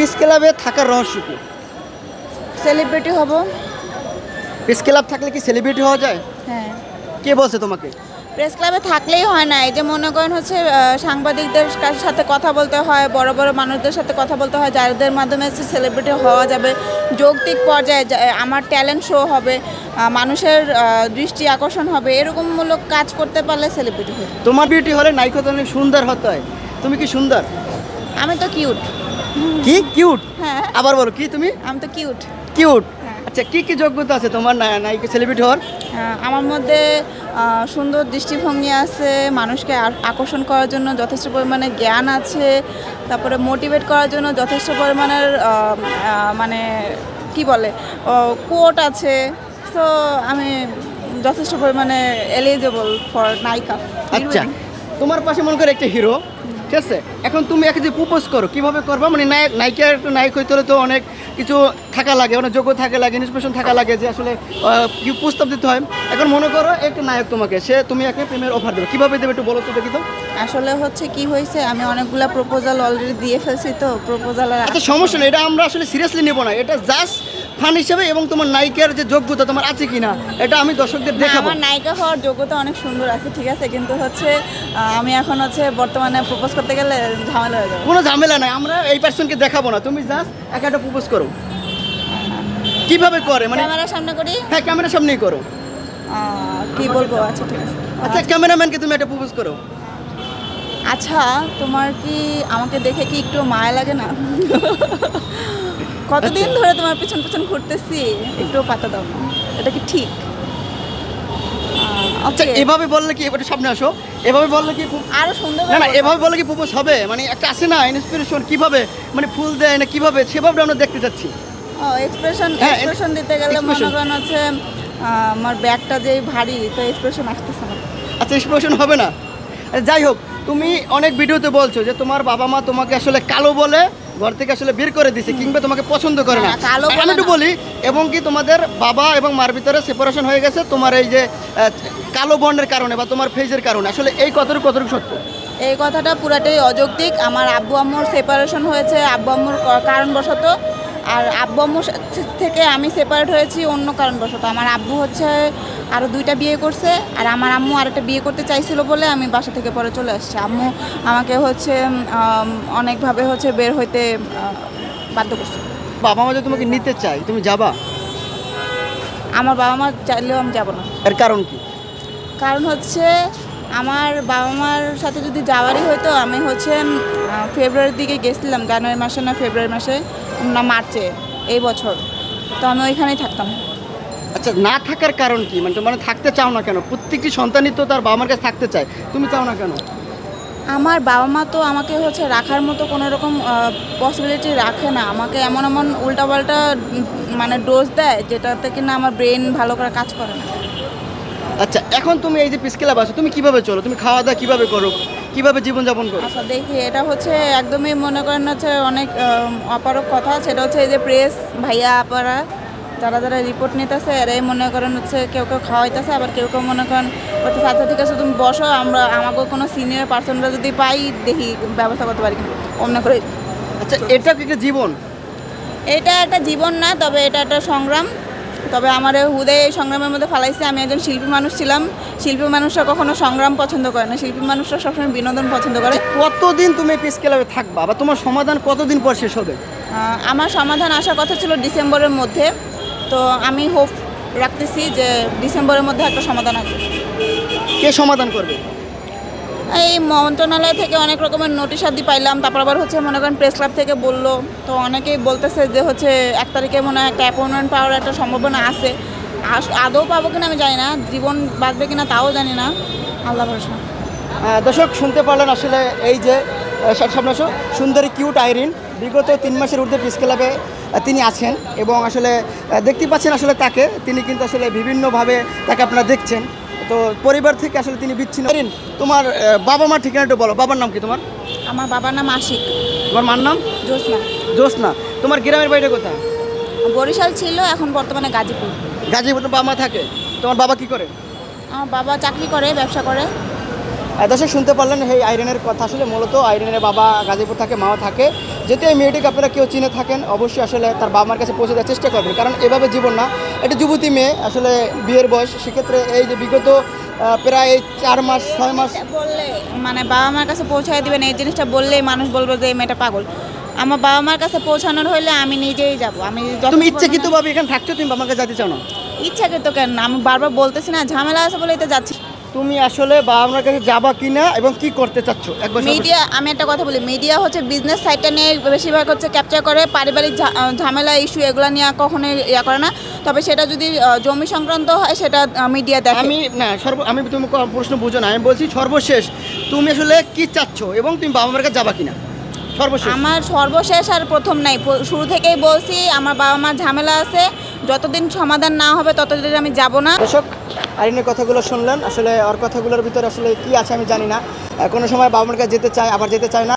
Piece ক্লাবে থাকার রহস্য কি? সেলিব্রিটি হব। পিস ক্লাব থাকলে কি সেলিব্রিটি হওয়া যায়? হ্যাঁ। কে বলছে তোমাকে? প্রেস ক্লাবে থাকলেই হয় না এই যে মনে করেন হচ্ছে সাংবাদিকদের সাথে কথা বলতে হয় বড় বড় মানুষদের সাথে কথা বলতে হয় যাদের মাধ্যমে সেলিব্রিটি হওয়া যাবে যৌক্তিক পর্যায়ে আমার ট্যালেন্ট শো হবে মানুষের দৃষ্টি আকর্ষণ হবে এরকমমূলক কাজ করতে পারলে সেলিব্রিটি হবে তোমার বিউটি হলে নায়িকা তো অনেক সুন্দর হতে হয়। তুমি কি সুন্দর? আমি তো কিউট কি কিউট? হ্যাঁ। আবার বলো কি তুমি? আমি তো কিউট। কিউট। হ্যাঁ। আচ্ছা কি কি যোগ্যতা আছে তোমার নায়িকা সেলিব্রিটি হওয়ার? আমার মধ্যে সুন্দর দৃষ্টিভঙ্গি আছে মানুষকে আকর্ষণ করার জন্য যথেষ্ট পরিমাণে জ্ঞান আছে তারপরে মোটিভেট করার জন্য যথেষ্ট পরিমাণের মানে কি বলে কোট আছে। সো আমি যথেষ্ট পরিমাণে এলিজেবল ফর নায়িকা। আচ্ছা তোমার পাশে মনে করে একটা হিরো ঠিক আছে? এখন তুমি একে যে প্রপোজ করো কীভাবে করবা? মানে নায়ক নায়িকার একটা নায়ক হইতে হলে তো অনেক কিছু থাকা লাগে অনেক যোগ্য থাকা লাগে ইন্সপিরেশন থাকা লাগে যে আসলে কি প্রস্তাব দিতে হয়। এখন মনে করো একটা নায়ক তোমাকে সে তুমি একে প্রেমের অফার দেবে। কীভাবে দেবে একটু বলো তো দেখি তো। আসলে হচ্ছে কি হয়েছে আমি অনেকগুলা প্রপোজাল অলরেডি দিয়ে ফেলছি তো প্রপোজাল আচ্ছা সমস্যা নেই এটা আমরা আসলে সিরিয়াসলি নেব না। এটা জাস্ট ফান হিসেবে এবং তোমার নায়িকার যে যোগ্যতা তোমার আছে কিনা এটা আমি দর্শকদের না, দেখাবো। আমার নায়িকা হওয়ার যোগ্যতা অনেক সুন্দর আছে ঠিক আছে কিন্তু হচ্ছে আমি এখন হচ্ছে বর্তমানে প্রপোজ করতে গেলে ঝামেলা হয়ে যাবে। কোনো ঝামেলা নাই আমরা এই পার্সনকে দেখাবো না তুমি জাস্ট একা একটা প্রপোজ করো। কীভাবে করে মানে ক্যামেরার সামনে করি? হ্যাঁ ক্যামেরার সামনেই করো। কি বলব? আচ্ছা ঠিক আছে। আচ্ছা ক্যামেরাম্যানকে তুমি একটা প্রপোজ করো। আচ্ছা তোমার কি আমাকে দেখে কি একটু মায়া লাগে না? কতদিন ধরে তোমার পিছন পিছন ঘুরতেছি? একটু পাতা দাও না। এটা কি ঠিক? আচ্ছা এভাবে বললে কি একটু সামনে আসো? এভাবে বললে কি আরও সুন্দর না না এভাবে বললে কি প্রপোজ হবে? মানে একটা আছে না ইন্সপিরেশন কীভাবে মানে ফুল দেয় না কীভাবে সেভাবে আমরা দেখতে চাচ্ছি। এক্সপ্রেশন হ্যাঁ, এক্সপ্রেশন দিতে গেলে মনে। করেন হচ্ছে আমার ব্যাগটা যেই ভারী তো এক্সপ্রেশন আসতেছে না। আচ্ছা ইন্সপিরেশন হবে না। আচ্ছা, যাই হোক তুমি অনেক ভিডিওতে বলছো যে তোমার বাবা মা তোমাকে আসলে কালো বলে ঘর থেকে আসলে বের করে দিছে কিংবা তোমাকে পছন্দ করে না। আমি একটু বলি এবং কি তোমাদের বাবা এবং মার ভিতরে সেপারেশন হয়ে গেছে তোমার এই যে কালো বর্ণের কারণে বা তোমার ফেজের কারণে। আসলে এই কতটুকু কতটুকু সত্য? এই কথাটা পুরাটাই অযৌক্তিক। আমার আব্বু আম্মুর সেপারেশন হয়েছে। আব্বু আম্মুর কারণবশত আর আব্বু আম্মুর থেকে আমি সেপারেট হয়েছি অন্য কারণবশত। আমার আব্বু হচ্ছে আরও দুইটা বিয়ে করছে আর আমার আম্মু আরেকটা বিয়ে করতে চাইছিল বলে আমি বাসা থেকে পরে চলে আসছি। আম্মু আমাকে হচ্ছে অনেকভাবে হচ্ছে বের হইতে বাধ্য করছে। বাবা মা যদি তোমাকে নিতে চাই তুমি যাবা? আমার বাবা মা চাইলেও আমি যাব না। এর কারণ কি? কারণ হচ্ছে আমার বাবা মার সাথে যদি যাওয়ারই হতো আমি হচ্ছে ফেব্রুয়ারির দিকে গেছিলাম জানুয়ারি মাসে না ফেব্রুয়ারি মাসে না মার্চে এই বছর। তো আমি ওইখানেই থাকতাম। আচ্ছা না থাকার কারণ কি? মানে মানে থাকতে চাও না কেন? প্রত্যেকটি সন্তানই তো তার বাবা মার কাছে থাকতে চায়। তুমি চাও না কেন? আমার বাবা মা তো আমাকে হচ্ছে রাখার মতো কোনো রকম পসিবিলিটি রাখে না। আমাকে এমন এমন উল্টাপাল্টা মানে ডোজ দেয় যেটাতে কিনা আমার ব্রেন ভালো করে কাজ করে না। আচ্ছা এখন তুমি এই যে পিসকেলা বাসো তুমি কীভাবে চলো? তুমি খাওয়া দাওয়া কীভাবে করো? কীভাবে জীবনযাপন করো? আচ্ছা দেখি এটা হচ্ছে একদমই মনে করেন হচ্ছে অনেক অপারক কথা। সেটা হচ্ছে এই যে প্রেস ভাইয়া আপারা যারা যারা রিপোর্ট নিতেছে এরাই মনে করেন হচ্ছে কেউ কেউ খাওয়াইতেছে আবার কেউ কেউ মনে করেন বলতেছে আচ্ছা ঠিক আছে তুমি বসো আমরা আমাকে কোনো সিনিয়র পার্সনরা যদি পাই দেখি ব্যবস্থা করতে পারি কিনা। অমনে করে। আচ্ছা এটা কি একটা জীবন? এটা একটা জীবন না তবে এটা একটা সংগ্রাম। তবে আমার এই হুদে এই সংগ্রামের মধ্যে ফালাইছে। আমি একজন শিল্পী মানুষ ছিলাম। শিল্পী মানুষরা কখনো সংগ্রাম পছন্দ করে না। শিল্পী মানুষরা সবসময় বিনোদন পছন্দ করে। কতদিন তুমি পিসকেলাবে থাকবা বা তোমার সমাধান কতদিন পর শেষ হবে? আমার সমাধান আসার কথা ছিল ডিসেম্বরের মধ্যে। তো আমি হোপ রাখতেছি যে ডিসেম্বরের মধ্যে একটা সমাধান আসবে। কে সমাধান করবে? এই মন্ত্রণালয় থেকে অনেক রকমের নোটিশ আদি পাইলাম। তারপর আবার হচ্ছে মনে করেন প্রেস ক্লাব থেকে বলল। তো অনেকেই বলতেছে যে হচ্ছে এক তারিখে মনে হয় একটা অ্যাপয়েন্টমেন্ট পাওয়ার একটা সম্ভাবনা আছে। আস- আদৌ পাবো কিনা আমি জানি না। জীবন বাঁচবে কিনা তাও জানি না। আল্লাহ ভরসা। দর্শক, শুনতে পারলেন আসলে এই যে সামনে সুন্দরী কিউট আইরিন। বিগত তিন মাসের ঊর্ধ্বে পিস ক্লাবে তিনি আছেন এবং আসলে দেখতে পাচ্ছেন আসলে তাকে। তিনি কিন্তু আসলে বিভিন্নভাবে তাকে আপনারা দেখছেন। তো পরিবার থেকে আসলে তিনি বিচ্ছিন্ন। আইরিন তোমার বাবা মার ঠিকানাটা বলো। বাবার নাম কি তোমার? আমার বাবার নাম আশিক। তোমার মার নাম? জোসনা জ্যোৎস্না। তোমার গ্রামের বাড়িটা কোথায়? বরিশাল ছিল এখন বর্তমানে গাজীপুর। গাজীপুর বাবা মা থাকে। তোমার বাবা কি করে? আমার বাবা চাকরি করে ব্যবসা করে। দর্শক শুনতে পারলেন এই আইরনের কথা। আসলে মূলত আইরনের বাবা গাজীপুর থাকে মাও থাকে। যদি এই মেয়েটিকে আপনারা কেউ চিনে থাকেন অবশ্যই আসলে তার বাবা মার কাছে পৌঁছে দেওয়ার চেষ্টা করবেন। কারণ এভাবে জীবন না। এটা যুবতী মেয়ে আসলে বিয়ের বয়স সেক্ষেত্রে এই যে বিগত প্রায় চার মাস ছয় মাস বললে মানে বাবা মার কাছে পৌঁছায় দিবেন এই জিনিসটা বললেই মানুষ বলবে যে এই মেয়েটা পাগল। আমার বাবা মার কাছে পৌঁছানোর হইলে আমি নিজেই যাব। আমি যত তুমি ইচ্ছাকৃতভাবে এখানে থাকছো তুমি বাবা মাকে যেতে চাও না? ইচ্ছাকৃত কেন? আমি বারবার বলতেছি না ঝামেলা আছে বলেই তো যাচ্ছি। তুমি আসলে বাবা মার কাছে যাবা কিনা এবং কি করতে চাচ্ছ? একবার মিডিয়া আমি একটা কথা বলি মিডিয়া হচ্ছে বিজনেস সাইডটা নিয়ে বেশিরভাগ হচ্ছে ক্যাপচার করে পারিবারিক ঝামেলা ইস্যু এগুলো নিয়ে কখনো ইয়া করে না। তবে সেটা যদি জমি সংক্রান্ত হয় সেটা মিডিয়া দেখে। আমি না সর্ব আমি তুমি প্রশ্ন বুঝো না আমি বলছি সর্বশেষ তুমি আসলে কি চাচ্ছ এবং তুমি বাবা মার কাছে যাবা কিনা? সর্বশেষ। আমার সর্বশেষ আর প্রথম নাই শুরু থেকেই বলছি আমার বাবা মার ঝামেলা আছে যতদিন সমাধান না হবে, ততদিন আমি যাব না। দর্শক আইনের কথাগুলো শুনলেন। আসলে ওর কথাগুলোর ভিতরে আসলে কি আছে আমি জানি না। কোনো সময় বাবা মার কাছে যেতে চাই আবার যেতে চাই না।